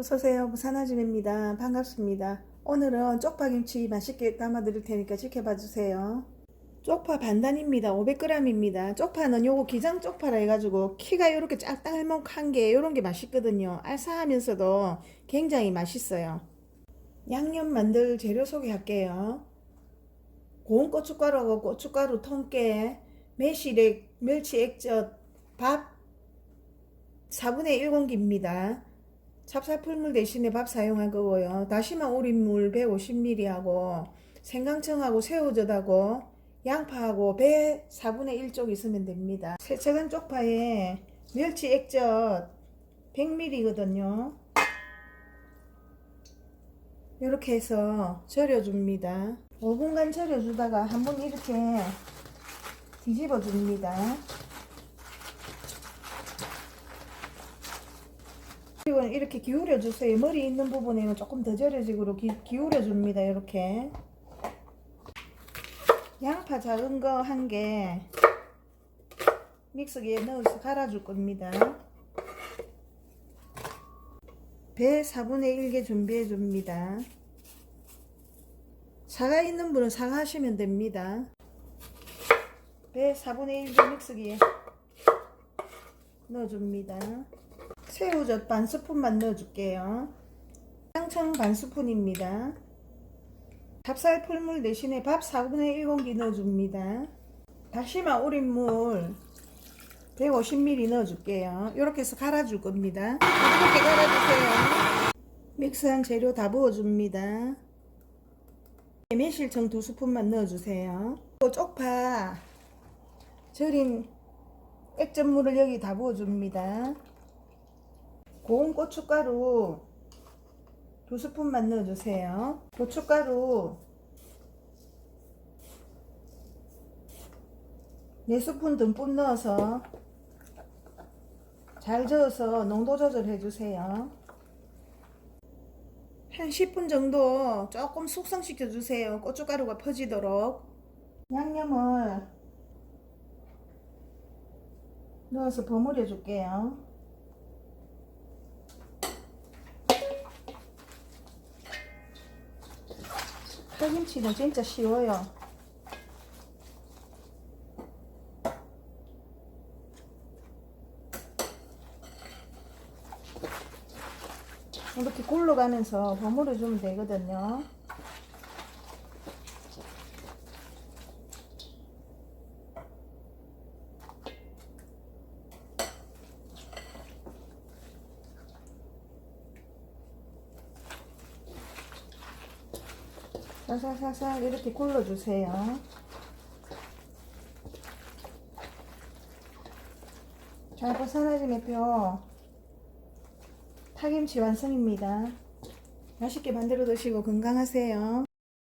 어서오세요. 부산아줌입니다. 반갑습니다. 오늘은 쪽파김치 맛있게 담아 드릴 테니까 지켜봐 주세요. 쪽파 반단입니다. 500g입니다. 쪽파는 요거 기장 쪽파라 해가지고 키가 요렇게 짝달목한 게 요런 게 맛있거든요. 알싸하면서도 굉장히 맛있어요. 양념 만들 재료 소개할게요. 고운 고춧가루하고 고춧가루 통깨, 매실액, 멸치 액젓, 밥 4분의 1공기입니다. 찹쌀풀물 대신에 밥 사용할 거고요. 다시마 우린물 150ml 하고 생강청하고 새우젓하고 양파하고 배 4분의 1쪽 있으면 됩니다. 세척한 쪽파에 멸치 액젓 100ml거든요. 이렇게 해서 절여줍니다. 5분간 절여주다가 한번 이렇게 뒤집어 줍니다. 그리고 이렇게 기울여 주세요. 머리 있는 부분에는 조금 더 절여지도록 기, 기울여 줍니다. 이렇게. 양파 작은 거 한 개 믹서기에 넣어서 갈아줄 겁니다. 배 4분의 1개 준비해 줍니다. 사과 있는 분은 사과 하시면 됩니다. 배 4분의 1개 믹서기에 넣어줍니다. 새우젓 반 스푼만 넣어줄게요. 상청 반 스푼입니다. 찹쌀 풀물 대신에 밥 4분의 1공기 넣어줍니다. 다시마 우린 물 150ml 넣어줄게요. 이렇게 해서 갈아줄 겁니다. 이렇게 갈아주세요. 믹스한 재료 다 부어줍니다. 매실청 두 스푼만 넣어주세요. 또 쪽파 절인 액젓물을 여기 다 부어줍니다. 고운 고춧가루 두 스푼만 넣어주세요. 고춧가루 네 스푼 듬뿍 넣어서 잘 저어서 농도 조절해 주세요. 한 10분 정도 조금 숙성시켜 주세요. 고춧가루가 퍼지도록. 양념을 넣어서 버무려 줄게요. 파김치는 진짜 쉬워요. 이렇게 굴러가면서 버무려 주면 되거든요. 살살살살 이렇게 굴러주세요. 잘 벗어나지면 뼈 파김치 완성입니다. 맛있게 만들어 드시고 건강하세요.